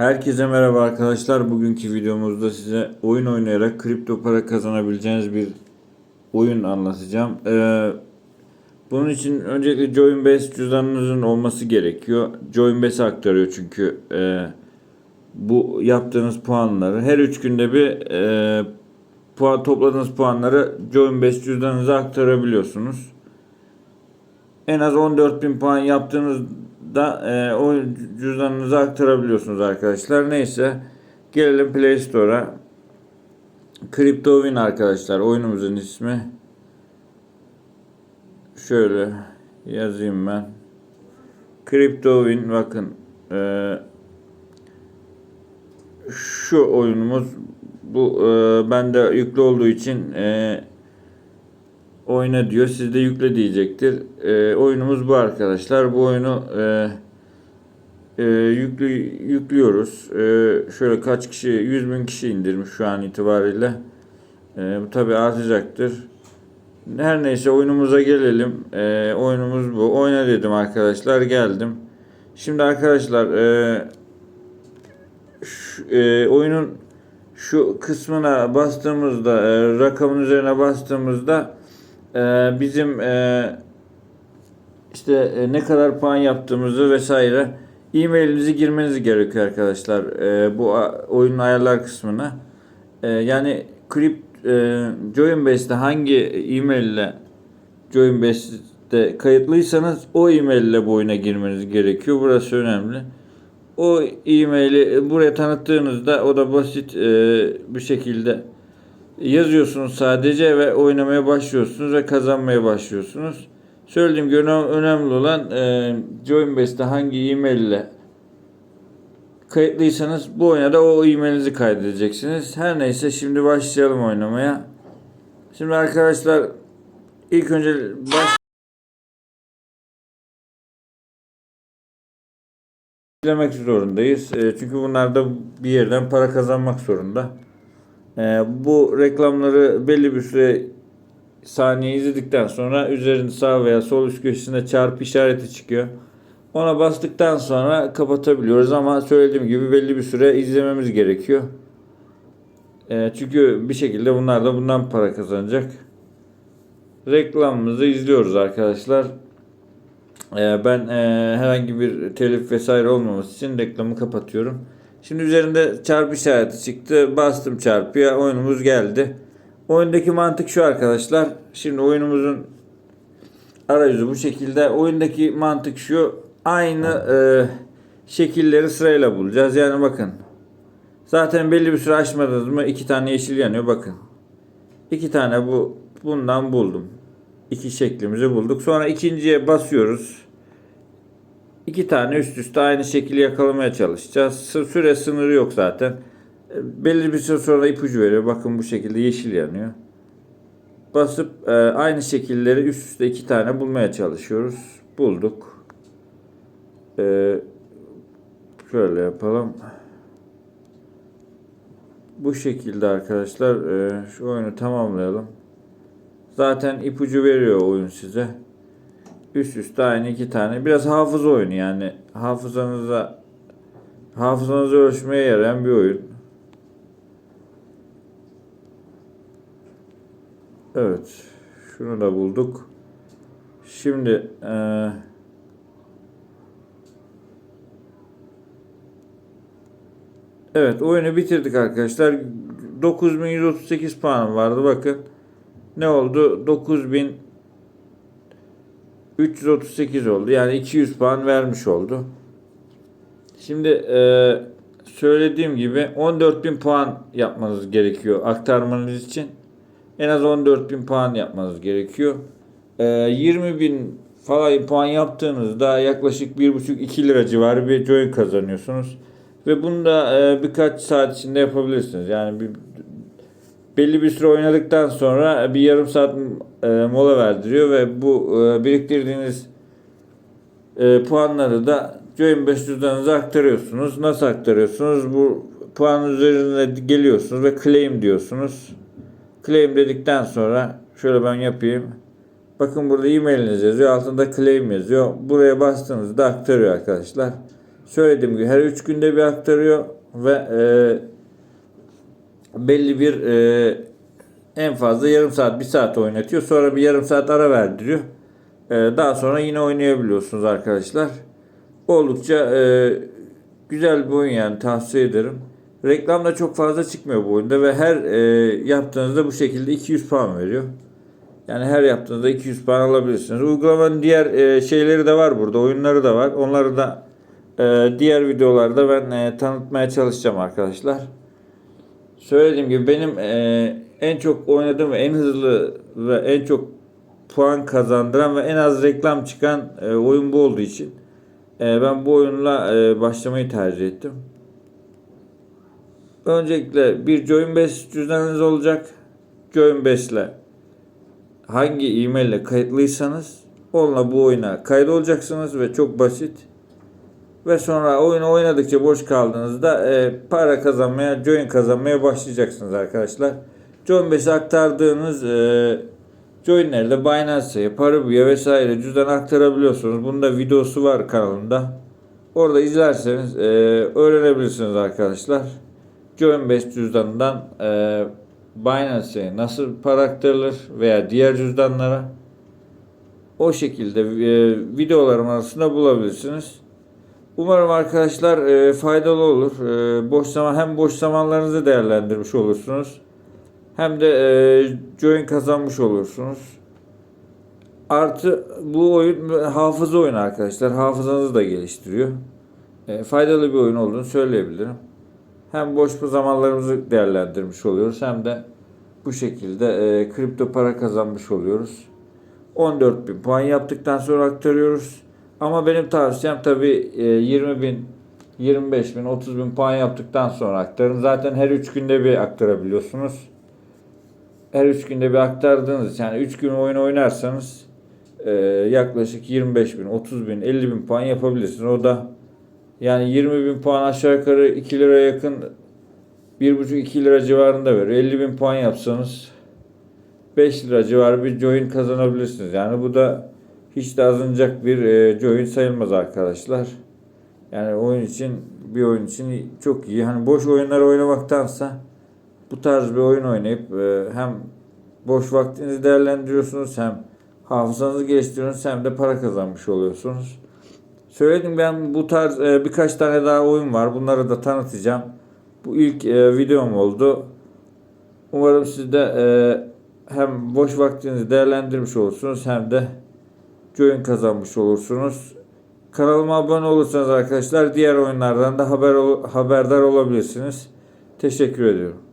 Herkese merhaba arkadaşlar. Bugünkü videomuzda size oyun oynayarak kripto para kazanabileceğiniz bir oyun anlatacağım. Ee, bunun için öncelikle Joinbase cüzdanınızın olması gerekiyor. Joinbase aktarıyor çünkü e, bu yaptığınız puanları. Her 3 günde bir e, puan topladığınız puanları Joinbase cüzdanınıza aktarabiliyorsunuz. En az 14.000 puan yaptığınızda e, o cüzdanınıza aktarabiliyorsunuz arkadaşlar. Neyse gelelim Play Store'a. CryptoWin arkadaşlar oyunumuzun ismi. Şöyle yazayım ben. CryptoWin bakın e, şu oyunumuz bu e, bende yüklü olduğu için e, oyna diyor. Sizde yükle diyecektir. E, oyunumuz bu arkadaşlar. Bu oyunu e, e, yüklü, yüklüyoruz. E, şöyle kaç kişi 100 bin kişi indirmiş şu an itibariyle. E, bu tabi artacaktır. Her neyse oyunumuza gelelim. E, oyunumuz bu. Oyna dedim arkadaşlar. Geldim. Şimdi arkadaşlar e, şu, e, oyunun şu kısmına bastığımızda e, rakamın üzerine bastığımızda e, bizim e, işte e, ne kadar puan yaptığımızı vesaire e-mailinizi girmeniz gerekiyor arkadaşlar e, bu oyunun ayarlar kısmına. E, yani Crypt e, Joinbase'de hangi e-mail ile Joinbase'de kayıtlıysanız o e-mail ile bu oyuna girmeniz gerekiyor. Burası önemli. O e-maili buraya tanıttığınızda o da basit e, bir şekilde yazıyorsunuz sadece ve oynamaya başlıyorsunuz ve kazanmaya başlıyorsunuz. Söylediğim gibi önem- önemli olan e, Joinbase'de hangi e-mail ile kayıtlıysanız bu oyuna o e-mailinizi kaydedeceksiniz. Her neyse şimdi başlayalım oynamaya. Şimdi arkadaşlar ilk önce baş izlemek zorundayız. E, çünkü bunlar da bir yerden para kazanmak zorunda. E, bu reklamları belli bir süre saniye izledikten sonra üzerinde sağ veya sol üst köşesinde çarpı işareti çıkıyor. Ona bastıktan sonra kapatabiliyoruz ama söylediğim gibi belli bir süre izlememiz gerekiyor. E, çünkü bir şekilde bunlar da bundan para kazanacak. Reklamımızı izliyoruz arkadaşlar. Ee, ben e, herhangi bir telif vesaire olmaması için reklamı kapatıyorum. Şimdi üzerinde çarpı işareti çıktı. Bastım çarpıya. Oyunumuz geldi. Oyundaki mantık şu arkadaşlar. Şimdi oyunumuzun arayüzü bu şekilde. Oyundaki mantık şu. Aynı e, şekilleri sırayla bulacağız. Yani bakın. Zaten belli bir süre açmadınız mı iki tane yeşil yanıyor. Bakın. İki tane bu bundan buldum. İki şeklimizi bulduk. Sonra ikinciye basıyoruz. İki tane üst üste aynı şekli yakalamaya çalışacağız. Süre sınırı yok zaten. E, Belli bir süre sonra ipucu veriyor. Bakın bu şekilde yeşil yanıyor. Basıp e, aynı şekilleri üst üste iki tane bulmaya çalışıyoruz. Bulduk. E, şöyle yapalım. Bu şekilde arkadaşlar e, şu oyunu tamamlayalım. Zaten ipucu veriyor oyun size. Üst üste aynı iki tane. Biraz hafıza oyunu yani. Hafızanıza hafızanızı ölçmeye yarayan bir oyun. Evet. Şunu da bulduk. Şimdi eee Evet oyunu bitirdik arkadaşlar. 9138 puanım vardı bakın. Ne oldu? 9338 oldu. Yani 200 puan vermiş oldu. Şimdi e, söylediğim gibi 14.000 puan yapmanız gerekiyor aktarmanız için. En az 14.000 puan yapmanız gerekiyor. E, 20.000 falan puan yaptığınızda yaklaşık 1,5-2 lira civarı bir join kazanıyorsunuz. Ve bunu da e, birkaç saat içinde yapabilirsiniz. Yani bir belli bir süre oynadıktan sonra bir yarım saat e, mola verdiriyor ve bu e, biriktirdiğiniz e, puanları da Join5 cüzdanınıza aktarıyorsunuz. Nasıl aktarıyorsunuz? Bu puan üzerine geliyorsunuz ve claim diyorsunuz. Claim dedikten sonra şöyle ben yapayım. Bakın burada e-mailiniz yazıyor. Altında claim yazıyor. Buraya bastığınızda aktarıyor arkadaşlar. Söylediğim gibi her 3 günde bir aktarıyor ve e, belli bir e, en fazla yarım saat, bir saat oynatıyor. Sonra bir yarım saat ara verdiriyor. E, daha sonra yine oynayabiliyorsunuz arkadaşlar. Oldukça e, güzel bir oyun yani tavsiye ederim. Reklam da çok fazla çıkmıyor bu oyunda ve her e, yaptığınızda bu şekilde 200 puan veriyor. Yani her yaptığınızda 200 puan alabilirsiniz. Uygulamanın diğer e, şeyleri de var burada. Oyunları da var. Onları da e, diğer videolarda ben e, tanıtmaya çalışacağım arkadaşlar. Söylediğim gibi benim e, en çok oynadığım ve en hızlı ve en çok puan kazandıran ve en az reklam çıkan e, oyun bu olduğu için e, ben bu oyunla e, başlamayı tercih ettim. Öncelikle bir Joinbase cüzdanınız olacak. Joinbase ile hangi e-mail ile kayıtlıysanız onunla bu oyuna kayıt olacaksınız ve çok basit. Ve sonra oyunu oynadıkça boş kaldığınızda e, para kazanmaya, join kazanmaya başlayacaksınız arkadaşlar. Joinbase'e aktardığınız e, joinlerle Binance'e, Paribu'ya vesaire cüzdan aktarabiliyorsunuz. Bunun da videosu var kanalımda. Orada izlerseniz e, öğrenebilirsiniz arkadaşlar. Joinbase cüzdanından e, Binance'e nasıl para aktarılır veya diğer cüzdanlara o şekilde e, videolarım arasında bulabilirsiniz. Umarım arkadaşlar e, faydalı olur. E, boş zaman hem boş zamanlarınızı değerlendirmiş olursunuz. Hem de e, join kazanmış olursunuz. Artı bu oyun hafıza oyunu arkadaşlar. Hafızanızı da geliştiriyor. E, faydalı bir oyun olduğunu söyleyebilirim. Hem boş zamanlarımızı değerlendirmiş oluyoruz hem de bu şekilde e, kripto para kazanmış oluyoruz. 14.000 puan yaptıktan sonra aktarıyoruz. Ama benim tavsiyem tabi 20 bin, 25 bin, 30 bin puan yaptıktan sonra aktarın. Zaten her 3 günde bir aktarabiliyorsunuz. Her 3 günde bir aktardığınız yani 3 gün oyun oynarsanız e, yaklaşık 25 bin, 30 bin, 50 bin puan yapabilirsiniz. O da yani 20 bin puan aşağı yukarı 2 lira yakın 1,5-2 lira civarında veriyor. 50 bin puan yapsanız 5 lira civarı bir join kazanabilirsiniz. Yani bu da hiç de azınacak bir e, join sayılmaz arkadaşlar. Yani oyun için bir oyun için çok iyi. Hani boş oyunlar oynamaktansa bu tarz bir oyun oynayıp e, hem boş vaktinizi değerlendiriyorsunuz hem hafızanızı geliştiriyorsunuz hem de para kazanmış oluyorsunuz. Söyledim ben bu tarz e, birkaç tane daha oyun var. Bunları da tanıtacağım. Bu ilk e, videom oldu. Umarım siz de e, hem boş vaktinizi değerlendirmiş olursunuz hem de join kazanmış olursunuz. Kanalıma abone olursanız arkadaşlar diğer oyunlardan da haber haberdar olabilirsiniz. Teşekkür ediyorum.